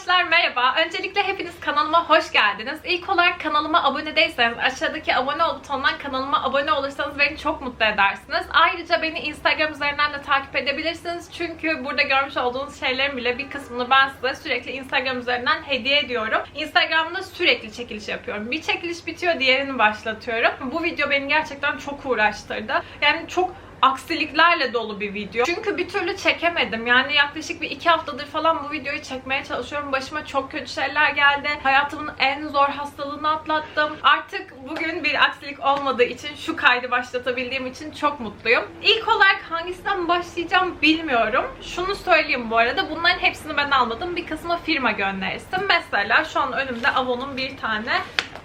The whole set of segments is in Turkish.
Arkadaşlar merhaba. Öncelikle hepiniz kanalıma hoş geldiniz. İlk olarak kanalıma abone değilseniz aşağıdaki abone ol butonundan kanalıma abone olursanız beni çok mutlu edersiniz. Ayrıca beni Instagram üzerinden de takip edebilirsiniz. Çünkü burada görmüş olduğunuz şeylerin bile bir kısmını ben size sürekli Instagram üzerinden hediye ediyorum. Instagram'da sürekli çekiliş yapıyorum. Bir çekiliş bitiyor diğerini başlatıyorum. Bu video beni gerçekten çok uğraştırdı. Yani çok aksiliklerle dolu bir video. Çünkü bir türlü çekemedim. Yani yaklaşık bir iki haftadır falan bu videoyu çekmeye çalışıyorum. Başıma çok kötü şeyler geldi. Hayatımın en zor hastalığını atlattım. Artık bugün bir aksilik olmadığı için şu kaydı başlatabildiğim için çok mutluyum. İlk olarak hangisinden başlayacağım bilmiyorum. Şunu söyleyeyim bu arada. Bunların hepsini ben almadım. Bir kısmı firma gönderisi. Mesela şu an önümde Avon'un bir tane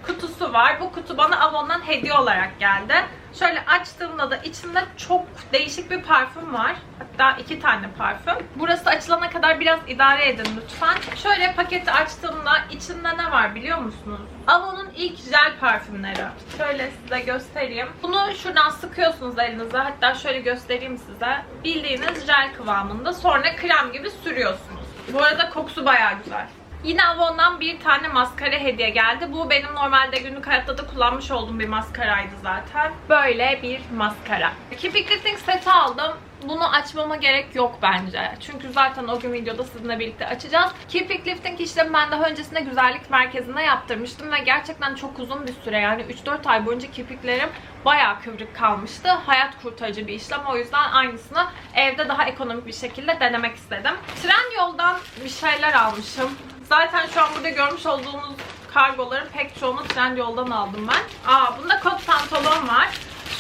kutusu var. Bu kutu bana Avon'dan hediye olarak geldi. Şöyle açtığımda da içinde çok değişik bir parfüm var. Hatta iki tane parfüm. Burası açılana kadar biraz idare edin lütfen. Şöyle paketi açtığımda içinde ne var biliyor musunuz? Avon'un ilk jel parfümleri. Şöyle size göstereyim. Bunu şuradan sıkıyorsunuz elinize. Hatta şöyle göstereyim size. Bildiğiniz jel kıvamında. Sonra krem gibi sürüyorsunuz. Bu arada kokusu bayağı güzel. Yine Avon'dan bir tane maskara hediye geldi. Bu benim normalde günlük hayatta da kullanmış olduğum bir maskaraydı zaten. Böyle bir maskara. Keep Lifting seti aldım. Bunu açmama gerek yok bence. Çünkü zaten o gün videoda sizinle birlikte açacağız. Keep It Lifting işlemi ben daha öncesinde güzellik merkezinde yaptırmıştım ve gerçekten çok uzun bir süre yani 3-4 ay boyunca kirpiklerim bayağı kıvrık kalmıştı. Hayat kurtarıcı bir işlem. O yüzden aynısını evde daha ekonomik bir şekilde denemek istedim. Trendyol'dan bir şeyler almışım. Zaten şu an burada görmüş olduğunuz kargoların pek çoğunu Trendyol'dan aldım ben. Aa bunda kot pantolon var.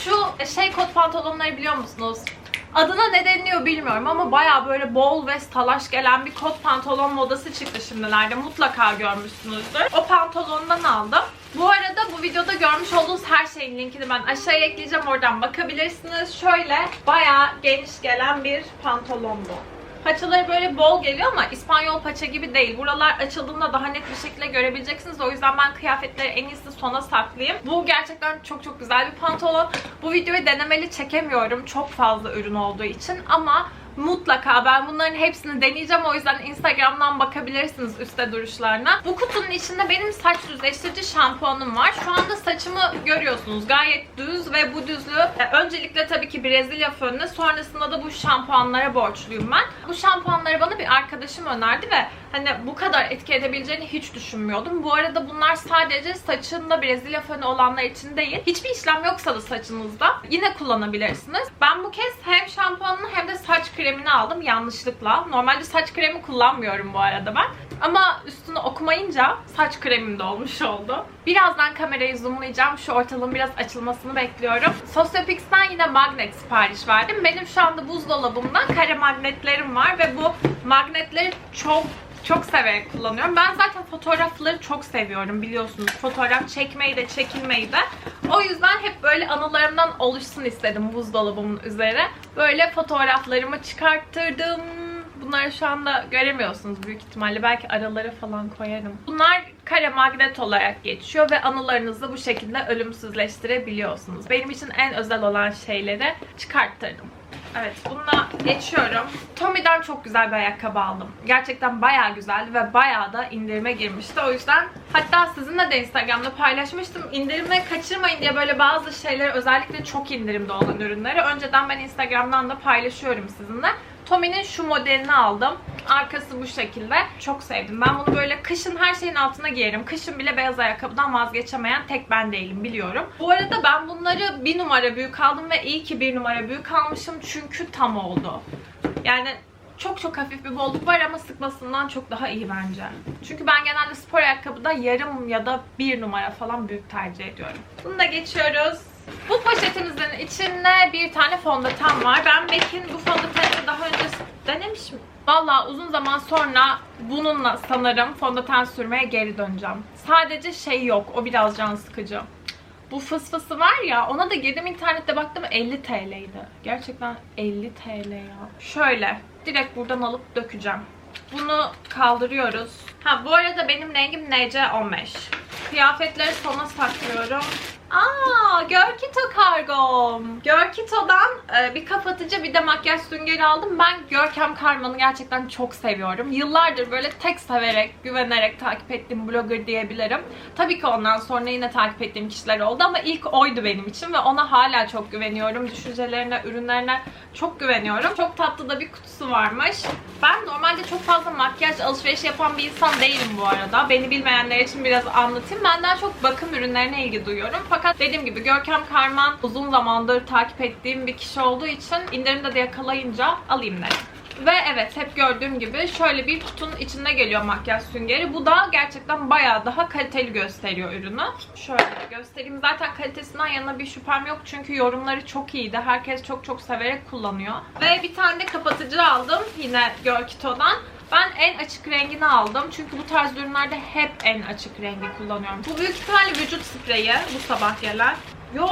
Şu şey kot pantolonları biliyor musunuz? Adına ne deniliyor bilmiyorum ama baya böyle bol ve salaş gelen bir kot pantolon modası çıktı şimdilerde. Mutlaka görmüşsünüzdür. O pantolondan aldım. Bu arada bu videoda görmüş olduğunuz her şeyin linkini ben aşağıya ekleyeceğim. Oradan bakabilirsiniz. Şöyle baya geniş gelen bir pantolon bu. Paçaları böyle bol geliyor ama İspanyol paça gibi değil. Buralar açıldığında daha net bir şekilde görebileceksiniz. O yüzden ben kıyafetleri en iyisi sona saklayayım. Bu gerçekten çok çok güzel bir pantolon. Bu videoyu denemeli çekemiyorum çok fazla ürün olduğu için ama Mutlaka ben bunların hepsini deneyeceğim. O yüzden Instagram'dan bakabilirsiniz üstte duruşlarına. Bu kutunun içinde benim saç düzleştirici şampuanım var. Şu anda saçımı görüyorsunuz. Gayet düz ve bu düzlüğü e, öncelikle tabii ki Brezilya fönüne sonrasında da bu şampuanlara borçluyum ben. Bu şampuanları bana bir arkadaşım önerdi ve hani bu kadar etki edebileceğini hiç düşünmüyordum. Bu arada bunlar sadece saçında Brezilya fönü olanlar için değil. Hiçbir işlem yoksa da saçınızda yine kullanabilirsiniz. Ben bu kez hem şampuanını hem de saç kremini aldım yanlışlıkla. Normalde saç kremi kullanmıyorum bu arada ben. Ama üstünü okumayınca saç kremim de olmuş oldu. Birazdan kamerayı zoomlayacağım. Şu ortalığın biraz açılmasını bekliyorum. Sosyopix'ten yine magnet sipariş verdim. Benim şu anda buzdolabımda kare magnetlerim var ve bu magnetleri çok çok severek kullanıyorum. Ben zaten fotoğrafları çok seviyorum biliyorsunuz. Fotoğraf çekmeyi de çekilmeyi de. O yüzden hep böyle anılarımdan oluşsun istedim buzdolabımın üzeri. Böyle fotoğraflarımı çıkarttırdım. Bunları şu anda göremiyorsunuz büyük ihtimalle. Belki aralara falan koyarım. Bunlar kare magnet olarak geçiyor ve anılarınızı bu şekilde ölümsüzleştirebiliyorsunuz. Benim için en özel olan şeyleri çıkarttırdım. Evet bununla geçiyorum. Tommy'den çok güzel bir ayakkabı aldım. Gerçekten bayağı güzeldi ve bayağı da indirime girmişti. O yüzden hatta sizinle de Instagram'da paylaşmıştım. İndirime kaçırmayın diye böyle bazı şeyler özellikle çok indirimde olan ürünleri önceden ben Instagram'dan da paylaşıyorum sizinle. Tommy'nin şu modelini aldım. Arkası bu şekilde. Çok sevdim. Ben bunu böyle kışın her şeyin altına giyerim. Kışın bile beyaz ayakkabıdan vazgeçemeyen tek ben değilim biliyorum. Bu arada ben bunları bir numara büyük aldım ve iyi ki bir numara büyük almışım çünkü tam oldu. Yani çok çok hafif bir bolluk var ama sıkmasından çok daha iyi bence. Çünkü ben genelde spor ayakkabıda yarım ya da bir numara falan büyük tercih ediyorum. Bunu da geçiyoruz. Bu poşetimizin içinde bir tane fondöten var. Ben Mac'in bu fondöteni daha önce denemişim. Valla uzun zaman sonra bununla sanırım fondöten sürmeye geri döneceğim. Sadece şey yok. O biraz can sıkıcı. Bu fıs fısı var ya ona da girdim internette baktım 50 TL'ydi. Gerçekten 50 TL ya. Şöyle direkt buradan alıp dökeceğim. Bunu kaldırıyoruz. Ha bu arada benim rengim NC15. Kıyafetleri sona saklıyorum. Aa, Görkito kargom. Görkito'dan e, bir kapatıcı bir de makyaj süngeri aldım. Ben Görkem Karman'ı gerçekten çok seviyorum. Yıllardır böyle tek severek, güvenerek takip ettiğim blogger diyebilirim. Tabii ki ondan sonra yine takip ettiğim kişiler oldu ama ilk oydu benim için ve ona hala çok güveniyorum. Düşüncelerine, ürünlerine çok güveniyorum. Çok tatlı da bir kutusu varmış. Ben normalde çok fazla makyaj alışverişi yapan bir insan değilim bu arada. Beni bilmeyenler için biraz anlatayım. Ben daha çok bakım ürünlerine ilgi duyuyorum. Fakat dediğim gibi Görkem Karman uzun zamandır takip ettiğim bir kişi olduğu için indirimde de yakalayınca alayım dedim. Ve evet hep gördüğüm gibi şöyle bir kutunun içinde geliyor makyaj süngeri. Bu da gerçekten bayağı daha kaliteli gösteriyor ürünü. Şöyle göstereyim. Zaten kalitesinden yana bir şüphem yok. Çünkü yorumları çok iyiydi. Herkes çok çok severek kullanıyor. Ve bir tane de kapatıcı aldım yine Görkito'dan. Ben en açık rengini aldım. Çünkü bu tarz ürünlerde hep en açık rengi kullanıyorum. Bu büyük ihtimalle vücut spreyi. Bu sabah gelen. Yo,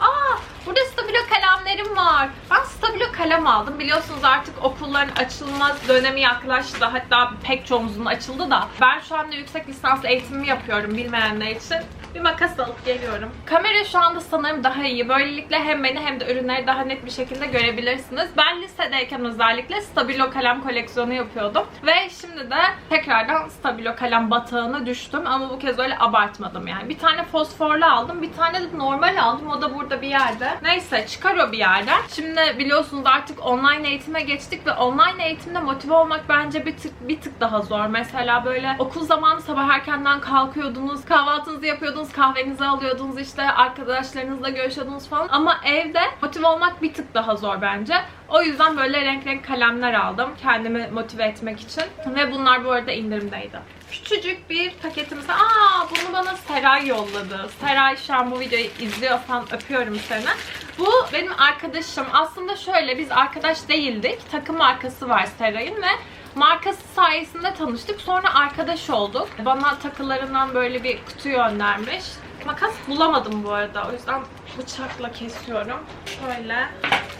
aa burada stabilo kalemlerim var. Ben stabilo kalem aldım. Biliyorsunuz artık okulların açılmaz dönemi yaklaştı. Hatta pek çoğumuzun açıldı da. Ben şu anda yüksek lisans eğitimimi yapıyorum bilmeyenler için. Bir makas alıp geliyorum. Kamera şu anda sanırım daha iyi. Böylelikle hem beni hem de ürünleri daha net bir şekilde görebilirsiniz. Ben lisedeyken özellikle stabilo kalem koleksiyonu yapıyordum. Ve şimdi de tekrardan stabilo kalem batağına düştüm. Ama bu kez öyle abartmadım yani. Bir tane fosforlu aldım. Bir tane de normal aldım. O da burada bir yerde. Neyse çıkar o bir yerden. Şimdi biliyorsunuz artık online eğitime geçtik ve online eğitimde motive olmak bence bir tık bir tık daha zor. Mesela böyle okul zamanı sabah erkenden kalkıyordunuz, kahvaltınızı yapıyordunuz, kahvenizi alıyordunuz işte arkadaşlarınızla görüşüyordunuz falan. Ama evde motive olmak bir tık daha zor bence. O yüzden böyle renk renk kalemler aldım kendimi motive etmek için. Ve bunlar bu arada indirimdeydi. Küçücük bir paketimiz. Aa bunu bana Seray yolladı. Seray şu an bu videoyu izliyorsan öpüyorum seni. Bu benim arkadaşım. Aslında şöyle biz arkadaş değildik. Takım markası var Seray'ın ve markası sayesinde tanıştık. Sonra arkadaş olduk. Bana takılarından böyle bir kutu göndermiş. Makas bulamadım bu arada. O yüzden bıçakla kesiyorum. Şöyle.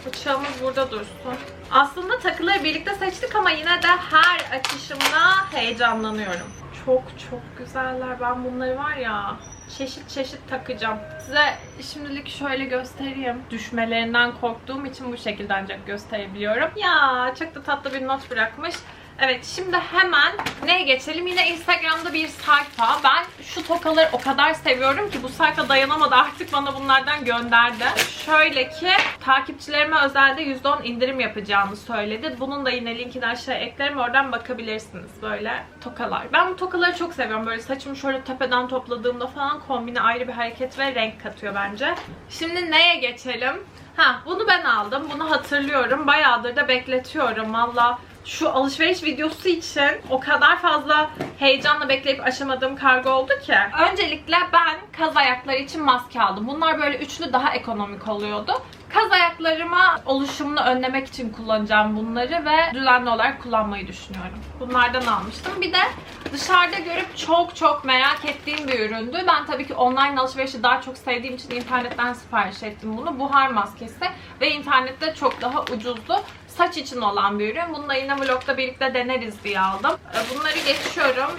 Bıçağımız burada dursun. Aslında takıları birlikte seçtik ama yine de her açışımda heyecanlanıyorum. Çok çok güzeller. Ben bunları var ya çeşit çeşit takacağım. Size şimdilik şöyle göstereyim. Düşmelerinden korktuğum için bu şekilde ancak gösterebiliyorum. Ya çok da tatlı bir not bırakmış. Evet şimdi hemen neye geçelim? Yine Instagram'da bir sayfa. Ben şu tokaları o kadar seviyorum ki bu sayfa dayanamadı artık bana bunlardan gönderdi. Şöyle ki takipçilerime özelde %10 indirim yapacağını söyledi. Bunun da yine linkini aşağıya eklerim. Oradan bakabilirsiniz böyle tokalar. Ben bu tokaları çok seviyorum. Böyle saçımı şöyle tepeden topladığımda falan kombine ayrı bir hareket ve renk katıyor bence. Şimdi neye geçelim? Ha bunu ben aldım. Bunu hatırlıyorum. Bayağıdır da bekletiyorum. Valla şu alışveriş videosu için o kadar fazla heyecanla bekleyip aşamadığım kargo oldu ki. Öncelikle ben kaz ayakları için maske aldım. Bunlar böyle üçlü daha ekonomik oluyordu. Kaz ayaklarıma oluşumunu önlemek için kullanacağım bunları ve düzenli olarak kullanmayı düşünüyorum. Bunlardan almıştım. Bir de dışarıda görüp çok çok merak ettiğim bir üründü. Ben tabii ki online alışverişi daha çok sevdiğim için internetten sipariş ettim bunu. Buhar maskesi ve internette çok daha ucuzdu saç için olan bir ürün. Bunu da yine vlogda birlikte deneriz diye aldım. Ee, Bunları geçiyorum.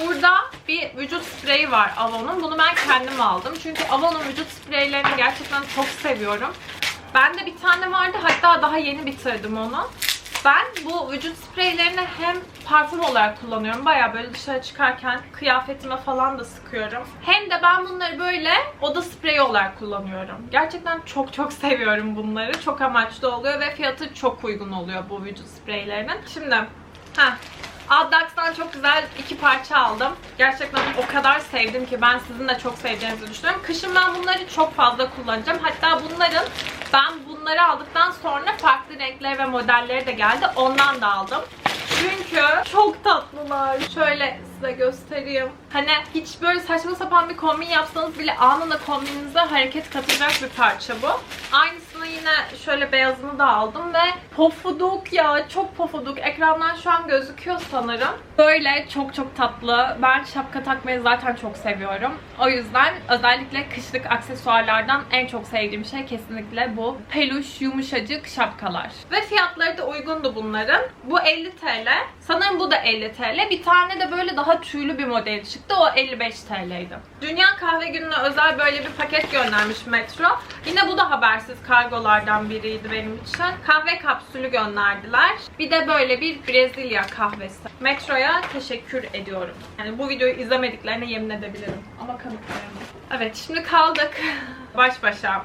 Burada bir vücut spreyi var Avon'un. Bunu ben kendim aldım. Çünkü Avon'un vücut spreylerini gerçekten çok seviyorum. Bende bir tane vardı. Hatta daha yeni bitirdim onu. Ben bu vücut spreylerini hem parfüm olarak kullanıyorum. Baya böyle dışarı çıkarken kıyafetime falan da sıkıyorum. Hem de ben bunları böyle oda spreyi olarak kullanıyorum. Gerçekten çok çok seviyorum bunları. Çok amaçlı oluyor ve fiyatı çok uygun oluyor bu vücut spreylerinin. Şimdi ha Addax'tan çok güzel iki parça aldım. Gerçekten o kadar sevdim ki ben sizin de çok seveceğinizi düşünüyorum. Kışın ben bunları çok fazla kullanacağım. Hatta bunların ben bunları aldıktan sonra farklı renkleri ve modelleri de geldi. Ondan da aldım. Çünkü çok tatlılar. Şöyle size göstereyim. Hani hiç böyle saçma sapan bir kombin yapsanız bile anında kombininize hareket katacak bir parça bu. Aynısını yine şöyle beyazını da aldım ve pofuduk ya çok pofuduk. Ekrandan şu an gözüküyor sanırım. Böyle çok çok tatlı. Ben şapka takmayı zaten çok seviyorum. O yüzden özellikle kışlık aksesuarlardan en çok sevdiğim şey kesinlikle bu peluş yumuşacık şapkalar. Ve fiyatları da uygundu bunların. Bu 50 TL. Sanırım bu da 50 TL. Bir tane de böyle daha tüylü bir model çıktı. O 55 TL'ydi. Dünya Kahve Günü'ne özel böyle bir paket göndermiş Metro. Yine bu da habersiz kargolardan biriydi benim için. Kahve kapsülü gönderdiler. Bir de böyle bir Brezilya kahvesi. Metro'ya teşekkür ediyorum. Yani bu videoyu izlemediklerine yemin edebilirim. Ama kanıtlayamam. Evet şimdi kaldık baş başa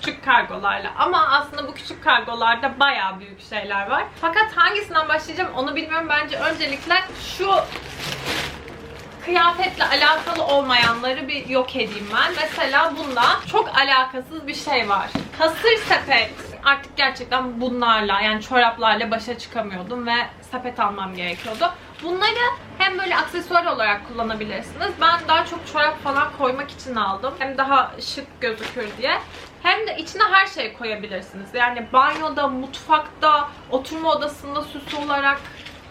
küçük kargolarla. Ama aslında bu küçük kargolarda bayağı büyük şeyler var. Fakat hangisinden başlayacağım onu bilmiyorum. Bence öncelikle şu kıyafetle alakalı olmayanları bir yok edeyim ben. Mesela bunda çok alakasız bir şey var. Hasır sepet. Artık gerçekten bunlarla yani çoraplarla başa çıkamıyordum ve sepet almam gerekiyordu. Bunları hem böyle aksesuar olarak kullanabilirsiniz. Ben daha çok çorap falan koymak için aldım. Hem daha şık gözükür diye. Hem de içine her şey koyabilirsiniz. Yani banyoda, mutfakta, oturma odasında süs olarak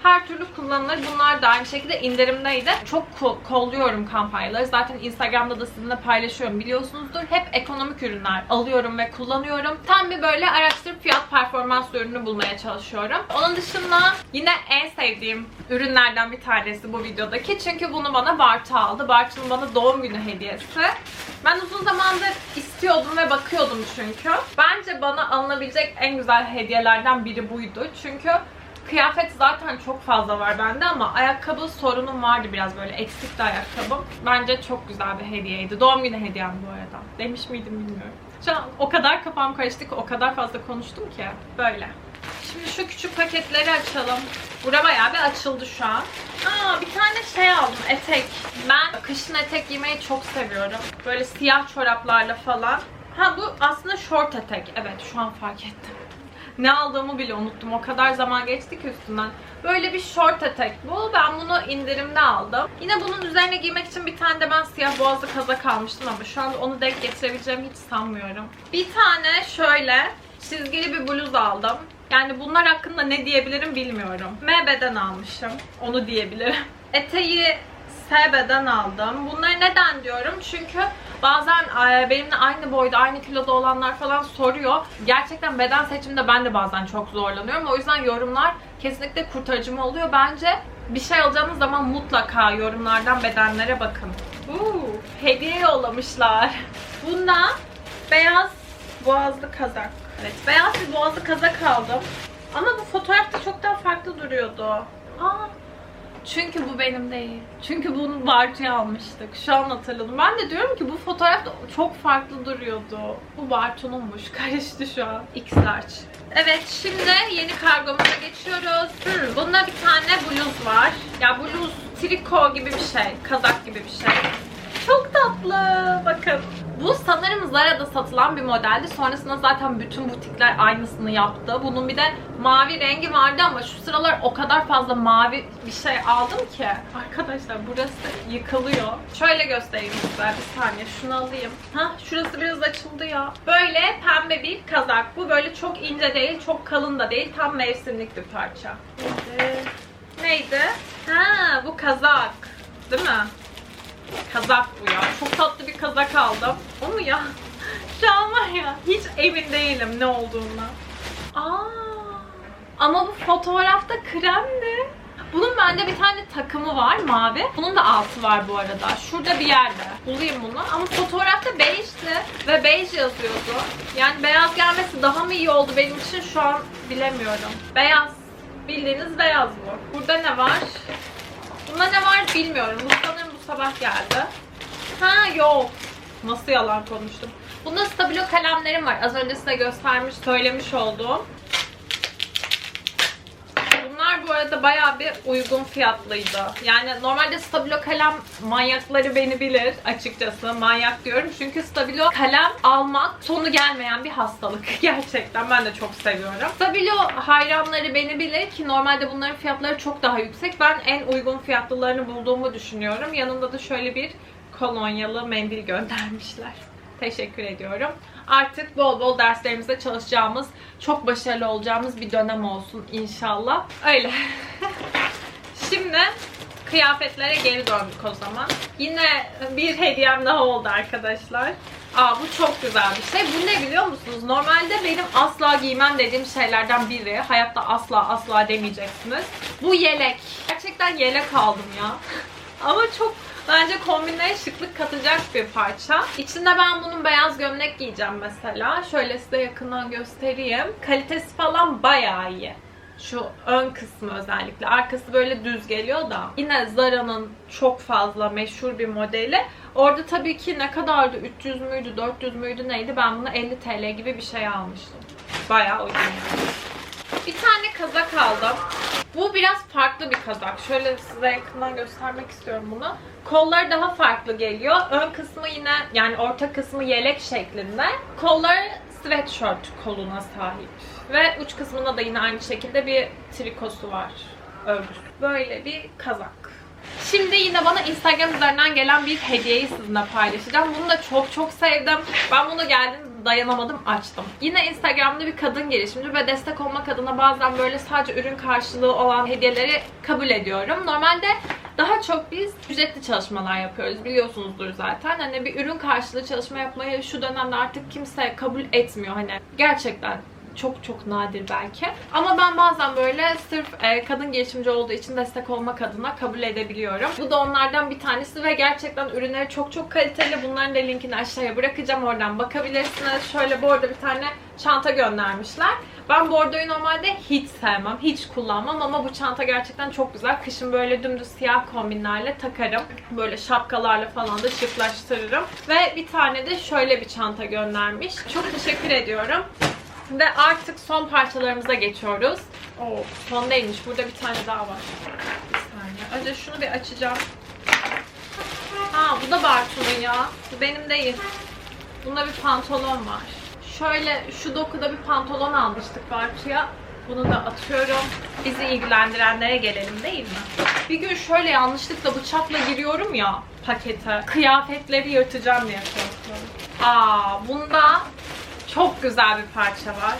her türlü kullanılır. Bunlar da aynı şekilde indirimdeydi. Çok ko- kolluyorum kampanyaları. Zaten Instagram'da da sizinle paylaşıyorum biliyorsunuzdur. Hep ekonomik ürünler alıyorum ve kullanıyorum. Tam bir böyle araştırıp fiyat performans ürünü bulmaya çalışıyorum. Onun dışında yine en sevdiğim ürünlerden bir tanesi bu videodaki. Çünkü bunu bana Bartu aldı. Bartu'nun bana doğum günü hediyesi. Ben uzun zamandır istiyordum ve bakıyordum çünkü. Bence bana alınabilecek en güzel hediyelerden biri buydu. Çünkü Kıyafet zaten çok fazla var bende ama ayakkabı sorunum vardı biraz böyle eksikti ayakkabım. Bence çok güzel bir hediyeydi. Doğum günü hediyem bu arada. Demiş miydim bilmiyorum. Şu an o kadar kafam karıştı ki o kadar fazla konuştum ki. Böyle. Şimdi şu küçük paketleri açalım. Bura bayağı bir açıldı şu an. Aa bir tane şey aldım etek. Ben kışın etek giymeyi çok seviyorum. Böyle siyah çoraplarla falan. Ha bu aslında short etek. Evet şu an fark ettim. Ne aldığımı bile unuttum. O kadar zaman geçti ki üstünden. Böyle bir short etek bu. Ben bunu indirimde aldım. Yine bunun üzerine giymek için bir tane de ben siyah boğazlı kazak almıştım ama şu anda onu denk getirebileceğimi hiç sanmıyorum. Bir tane şöyle çizgili bir bluz aldım. Yani bunlar hakkında ne diyebilirim bilmiyorum. MB'den almışım. Onu diyebilirim. Eteği SB'den aldım. Bunları neden diyorum? Çünkü bazen e, benimle aynı boyda, aynı kiloda olanlar falan soruyor. Gerçekten beden seçiminde ben de bazen çok zorlanıyorum. O yüzden yorumlar kesinlikle kurtarıcı oluyor. Bence bir şey alacağınız zaman mutlaka yorumlardan bedenlere bakın. Uuu, hediye yollamışlar. Bunda beyaz boğazlı kazak. Evet, beyaz bir boğazlı kazak aldım. Ama bu fotoğrafta çok daha farklı duruyordu. Aa, çünkü bu benim değil. Çünkü bunu Bartu'ya almıştık. Şu an hatırladım. Ben de diyorum ki bu fotoğrafta çok farklı duruyordu. Bu Bartu'nunmuş. Karıştı şu an. X large. Evet şimdi yeni kargomuza geçiyoruz. Bunda bir tane bluz var. Ya bluz triko gibi bir şey. Kazak gibi bir şey. Çok tatlı. Bakın. Bu sanırım Zara'da satılan bir modeldi. Sonrasında zaten bütün butikler aynısını yaptı. Bunun bir de mavi rengi vardı ama şu sıralar o kadar fazla mavi bir şey aldım ki. Arkadaşlar burası yıkılıyor. Şöyle göstereyim size bir saniye. Şunu alayım. Hah şurası biraz açıldı ya. Böyle pembe bir kazak. Bu böyle çok ince değil, çok kalın da değil. Tam mevsimlik bir parça. Neydi? Neydi? Ha bu kazak. Değil mi? Kazak bu ya. Çok tatlı bir kazak aldım. O mu ya? Şu ya hiç emin değilim ne olduğuna. Aa, ama bu fotoğrafta kremdi. Bunun bende bir tane takımı var mavi. Bunun da altı var bu arada. Şurada bir yerde. Bulayım bunu. Ama fotoğrafta bejti. Ve bej yazıyordu. Yani beyaz gelmesi daha mı iyi oldu benim için şu an bilemiyorum. Beyaz. Bildiğiniz beyaz bu. Burada ne var? Bunda ne var bilmiyorum. Bu sanırım sabah geldi. Ha yok. Nasıl yalan konuştum. Bunda stabilo kalemlerim var. Az önce size göstermiş, söylemiş olduğum. Bunlar bu arada bayağı bir uygun fiyatlıydı. Yani normalde stabilo kalem manyakları beni bilir açıkçası. Manyak diyorum. Çünkü stabilo kalem almak sonu gelmeyen bir hastalık. Gerçekten ben de çok seviyorum. Stabilo hayranları beni bilir ki normalde bunların fiyatları çok daha yüksek. Ben en uygun fiyatlılarını bulduğumu düşünüyorum. Yanında da şöyle bir kolonyalı mendil göndermişler. Teşekkür ediyorum. Artık bol bol derslerimizde çalışacağımız, çok başarılı olacağımız bir dönem olsun inşallah. Öyle. Şimdi kıyafetlere geri döndük o zaman. Yine bir hediyem daha oldu arkadaşlar. Aa bu çok güzel bir şey. Bu ne biliyor musunuz? Normalde benim asla giymem dediğim şeylerden biri. Hayatta asla asla demeyeceksiniz. Bu yelek. Gerçekten yelek aldım ya. Ama çok bence kombinlere şıklık katacak bir parça. İçinde ben bunun beyaz gömlek giyeceğim mesela. Şöyle size yakından göstereyim. Kalitesi falan bayağı iyi. Şu ön kısmı özellikle. Arkası böyle düz geliyor da. Yine Zara'nın çok fazla meşhur bir modeli. Orada tabii ki ne kadardı? 300 müydü, 400 müydü neydi? Ben bunu 50 TL gibi bir şey almıştım. Bayağı uygun yani. Bir tane kazak aldım. Bu biraz farklı bir kazak. Şöyle size yakından göstermek istiyorum bunu. Kolları daha farklı geliyor. Ön kısmı yine yani orta kısmı yelek şeklinde. Kolları sweatshirt koluna sahip. Ve uç kısmında da yine aynı şekilde bir trikosu var. Örgüsü. Böyle bir kazak. Şimdi yine bana Instagram üzerinden gelen bir hediyeyi sizinle paylaşacağım. Bunu da çok çok sevdim. Ben bunu geldiğinde dayanamadım açtım. Yine Instagram'da bir kadın girişimci ve destek olmak adına bazen böyle sadece ürün karşılığı olan hediyeleri kabul ediyorum. Normalde daha çok biz ücretli çalışmalar yapıyoruz biliyorsunuzdur zaten. Hani bir ürün karşılığı çalışma yapmayı şu dönemde artık kimse kabul etmiyor. Hani gerçekten çok çok nadir belki. Ama ben bazen böyle sırf e, kadın girişimci olduğu için destek olmak adına kabul edebiliyorum. Bu da onlardan bir tanesi ve gerçekten ürünleri çok çok kaliteli. Bunların da linkini aşağıya bırakacağım. Oradan bakabilirsiniz. Şöyle bu arada bir tane çanta göndermişler. Ben bordoyu normalde hiç sevmem, hiç kullanmam ama bu çanta gerçekten çok güzel. Kışın böyle dümdüz siyah kombinlerle takarım. Böyle şapkalarla falan da şıklaştırırım. Ve bir tane de şöyle bir çanta göndermiş. Çok teşekkür ediyorum. Ve artık son parçalarımıza geçiyoruz. Oo, son değilmiş. Burada bir tane daha var. Bir saniye. Önce şunu bir açacağım. Ha bu da Bartu'nun ya. Bu benim değil. Bunda bir pantolon var. Şöyle şu dokuda bir pantolon almıştık Bartu'ya. Bunu da atıyorum. Bizi ilgilendirenlere gelelim değil mi? Bir gün şöyle yanlışlıkla bıçakla giriyorum ya pakete. Kıyafetleri yırtacağım diye korkuyorum. Aa bunda çok güzel bir parça var.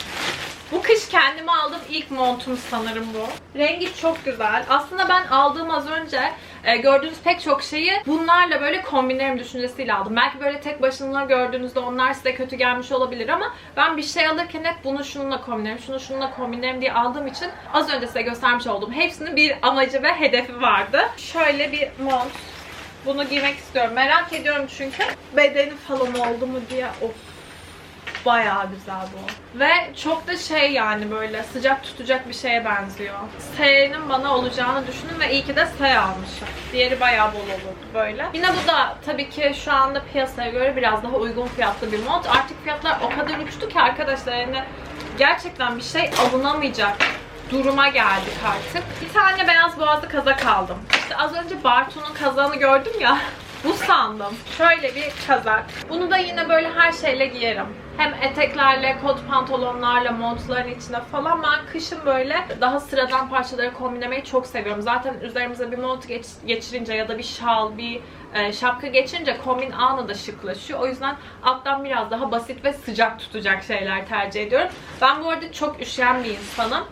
Bu kış kendime aldığım ilk montum sanırım bu. Rengi çok güzel. Aslında ben aldığım az önce e, gördüğünüz pek çok şeyi bunlarla böyle kombinlerim düşüncesiyle aldım. Belki böyle tek başına gördüğünüzde onlar size kötü gelmiş olabilir ama ben bir şey alırken hep bunu şununla kombinlerim, şunu şununla kombinlerim diye aldığım için az önce size göstermiş olduğum hepsinin bir amacı ve hedefi vardı. Şöyle bir mont. Bunu giymek istiyorum. Merak ediyorum çünkü bedeni falan oldu mu diye. Of Bayağı güzel bu. Ve çok da şey yani böyle sıcak tutacak bir şeye benziyor. S'nin bana olacağını düşünün ve iyi ki de S almışım. Diğeri bayağı bol olurdu böyle. Yine bu da tabii ki şu anda piyasaya göre biraz daha uygun fiyatlı bir mod. Artık fiyatlar o kadar uçtu ki arkadaşlar yani gerçekten bir şey alınamayacak duruma geldik artık. Bir tane beyaz boğazlı kazak aldım. İşte az önce Bartu'nun kazağını gördüm ya. Bu sandım. Şöyle bir kazak. Bunu da yine böyle her şeyle giyerim. Hem eteklerle, kot pantolonlarla, montların içine falan. Ben kışın böyle daha sıradan parçaları kombinlemeyi çok seviyorum. Zaten üzerimize bir mont geç- geçirince ya da bir şal, bir e, şapka geçince kombin anında şıklaşıyor. O yüzden alttan biraz daha basit ve sıcak tutacak şeyler tercih ediyorum. Ben bu arada çok üşüyen bir insanım.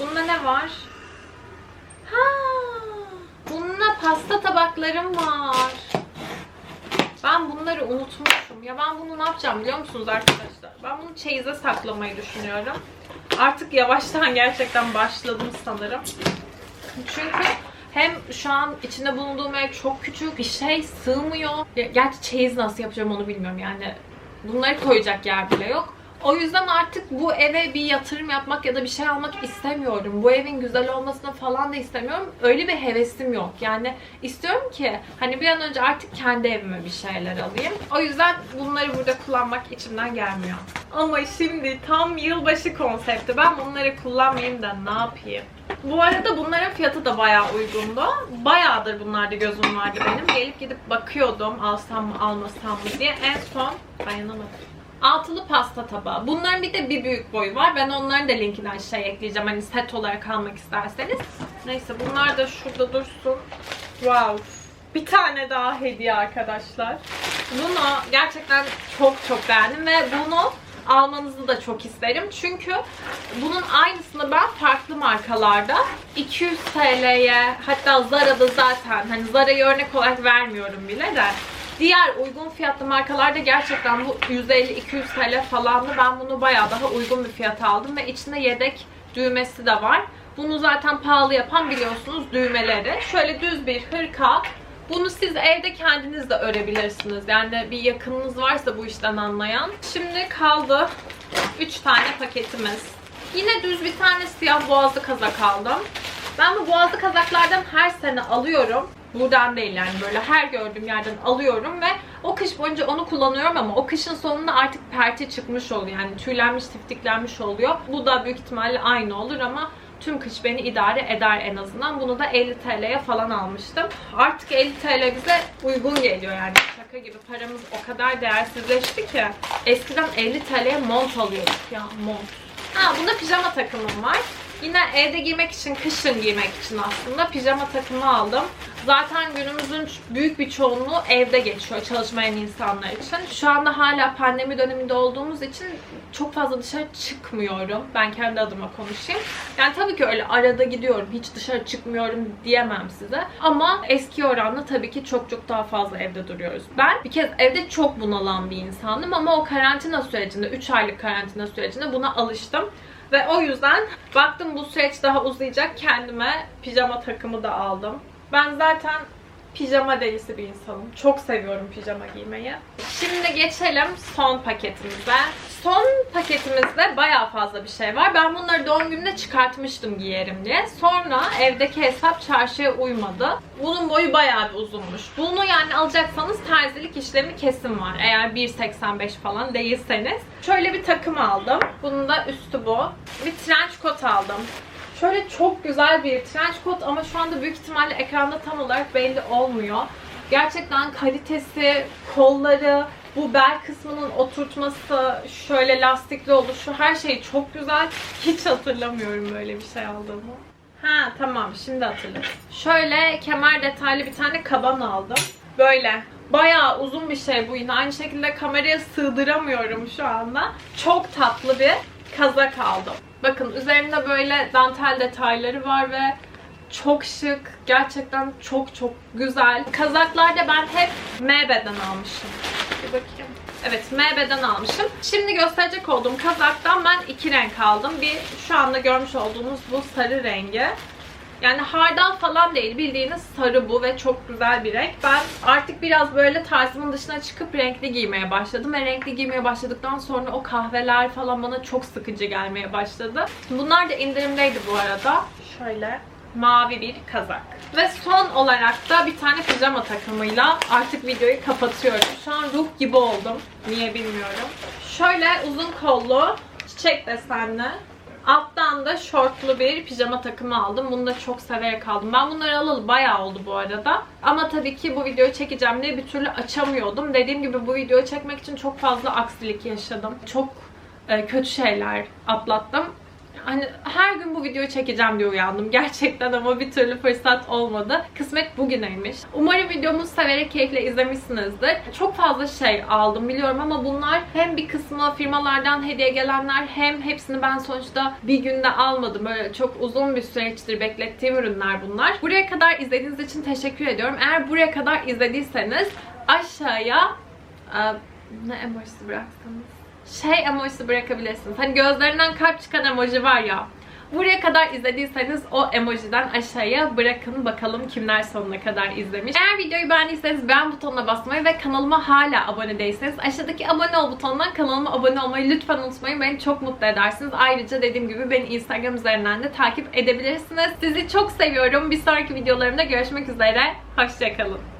Bunda ne var? Ha, bununla pasta tabaklarım var. Ben bunları unutmuşum. Ya ben bunu ne yapacağım biliyor musunuz arkadaşlar? Ben bunu çeyize saklamayı düşünüyorum. Artık yavaştan gerçekten başladım sanırım. Çünkü hem şu an içinde bulunduğum ev çok küçük. Bir şey sığmıyor. Gerçi çeyiz nasıl yapacağım onu bilmiyorum yani. Bunları koyacak yer bile yok. O yüzden artık bu eve bir yatırım yapmak ya da bir şey almak istemiyorum. Bu evin güzel olmasını falan da istemiyorum. Öyle bir hevesim yok. Yani istiyorum ki hani bir an önce artık kendi evime bir şeyler alayım. O yüzden bunları burada kullanmak içimden gelmiyor. Ama şimdi tam yılbaşı konsepti. Ben bunları kullanmayayım da ne yapayım? Bu arada bunların fiyatı da bayağı uygundu. Bayağıdır bunlarda gözüm vardı benim. Gelip gidip bakıyordum alsam mı almasam mı diye. En son dayanamadım. Altılı pasta tabağı. Bunların bir de bir büyük boyu var. Ben onların da linkini aşağıya ekleyeceğim. Hani set olarak almak isterseniz. Neyse bunlar da şurada dursun. Wow. Bir tane daha hediye arkadaşlar. Bunu gerçekten çok çok beğendim ve bunu almanızı da çok isterim. Çünkü bunun aynısını ben farklı markalarda 200 TL'ye hatta Zara'da zaten hani Zara'yı örnek olarak vermiyorum bile de Diğer uygun fiyatlı markalarda gerçekten bu 150-200 TL falandı. Ben bunu bayağı daha uygun bir fiyata aldım ve içinde yedek düğmesi de var. Bunu zaten pahalı yapan biliyorsunuz düğmeleri. Şöyle düz bir hırka. Bunu siz evde kendiniz de örebilirsiniz. Yani bir yakınınız varsa bu işten anlayan. Şimdi kaldı 3 tane paketimiz. Yine düz bir tane siyah boğazlı kazak aldım. Ben bu boğazlı kazaklardan her sene alıyorum. Buradan değil yani böyle her gördüğüm yerden alıyorum ve o kış boyunca onu kullanıyorum ama o kışın sonunda artık perti çıkmış oluyor. Yani tüylenmiş, tiftiklenmiş oluyor. Bu da büyük ihtimalle aynı olur ama tüm kış beni idare eder en azından. Bunu da 50 TL'ye falan almıştım. Artık 50 TL bize uygun geliyor yani. Şaka gibi paramız o kadar değersizleşti ki. Eskiden 50 TL'ye mont alıyorduk ya mont. Ha bunda pijama takımım var. Yine evde giymek için, kışın giymek için aslında pijama takımı aldım. Zaten günümüzün büyük bir çoğunluğu evde geçiyor çalışmayan insanlar için. Şu anda hala pandemi döneminde olduğumuz için çok fazla dışarı çıkmıyorum. Ben kendi adıma konuşayım. Yani tabii ki öyle arada gidiyorum. Hiç dışarı çıkmıyorum diyemem size. Ama eski oranla tabii ki çok çok daha fazla evde duruyoruz. Ben bir kez evde çok bunalan bir insandım ama o karantina sürecinde, 3 aylık karantina sürecinde buna alıştım. Ve o yüzden baktım bu süreç daha uzayacak. Kendime pijama takımı da aldım. Ben zaten pijama delisi bir insanım. Çok seviyorum pijama giymeyi. Şimdi geçelim son paketimize. Son paketimizde bayağı fazla bir şey var. Ben bunları doğum günümde çıkartmıştım giyerim diye. Sonra evdeki hesap çarşıya uymadı. Bunun boyu bayağı bir uzunmuş. Bunu yani alacaksanız terzilik işlemi kesin var. Eğer 1.85 falan değilseniz. Şöyle bir takım aldım. Bunun da üstü bu. Bir trench coat aldım. Şöyle çok güzel bir trench coat ama şu anda büyük ihtimalle ekranda tam olarak belli olmuyor. Gerçekten kalitesi, kolları, bu bel kısmının oturtması, şöyle lastikli oluşu her şey çok güzel. Hiç hatırlamıyorum böyle bir şey aldığımı. Ha tamam şimdi hatırladım. Şöyle kemer detaylı bir tane kaban aldım. Böyle. Bayağı uzun bir şey bu yine. Aynı şekilde kameraya sığdıramıyorum şu anda. Çok tatlı bir kazak aldım. Bakın üzerinde böyle dantel detayları var ve çok şık. Gerçekten çok çok güzel. Kazaklarda ben hep M beden almışım. Bir bakayım. Evet M beden almışım. Şimdi gösterecek olduğum kazaktan ben iki renk aldım. Bir şu anda görmüş olduğunuz bu sarı rengi. Yani hardal falan değil. Bildiğiniz sarı bu ve çok güzel bir renk. Ben artık biraz böyle tarzımın dışına çıkıp renkli giymeye başladım. Ve renkli giymeye başladıktan sonra o kahveler falan bana çok sıkıcı gelmeye başladı. Bunlar da indirimdeydi bu arada. Şöyle mavi bir kazak. Ve son olarak da bir tane pijama takımıyla artık videoyu kapatıyorum. Şu an ruh gibi oldum. Niye bilmiyorum. Şöyle uzun kollu, çiçek desenli Alttan da şortlu bir pijama takımı aldım. Bunu da çok severek aldım. Ben bunları alalı bayağı oldu bu arada. Ama tabii ki bu videoyu çekeceğim diye bir türlü açamıyordum. Dediğim gibi bu videoyu çekmek için çok fazla aksilik yaşadım. Çok e, kötü şeyler atlattım hani her gün bu videoyu çekeceğim diye uyandım. Gerçekten ama bir türlü fırsat olmadı. Kısmet bugüneymiş. Umarım videomu severek keyifle izlemişsinizdir. Çok fazla şey aldım biliyorum ama bunlar hem bir kısmı firmalardan hediye gelenler hem hepsini ben sonuçta bir günde almadım. Böyle çok uzun bir süreçtir beklettiğim ürünler bunlar. Buraya kadar izlediğiniz için teşekkür ediyorum. Eğer buraya kadar izlediyseniz aşağıya e, ne emojisi bıraksanız şey emojisi bırakabilirsiniz. Hani gözlerinden kalp çıkan emoji var ya. Buraya kadar izlediyseniz o emojiden aşağıya bırakın bakalım kimler sonuna kadar izlemiş. Eğer videoyu beğendiyseniz beğen butonuna basmayı ve kanalıma hala abone değilseniz aşağıdaki abone ol butonundan kanalıma abone olmayı lütfen unutmayın. Beni çok mutlu edersiniz. Ayrıca dediğim gibi beni Instagram üzerinden de takip edebilirsiniz. Sizi çok seviyorum. Bir sonraki videolarımda görüşmek üzere. Hoşçakalın.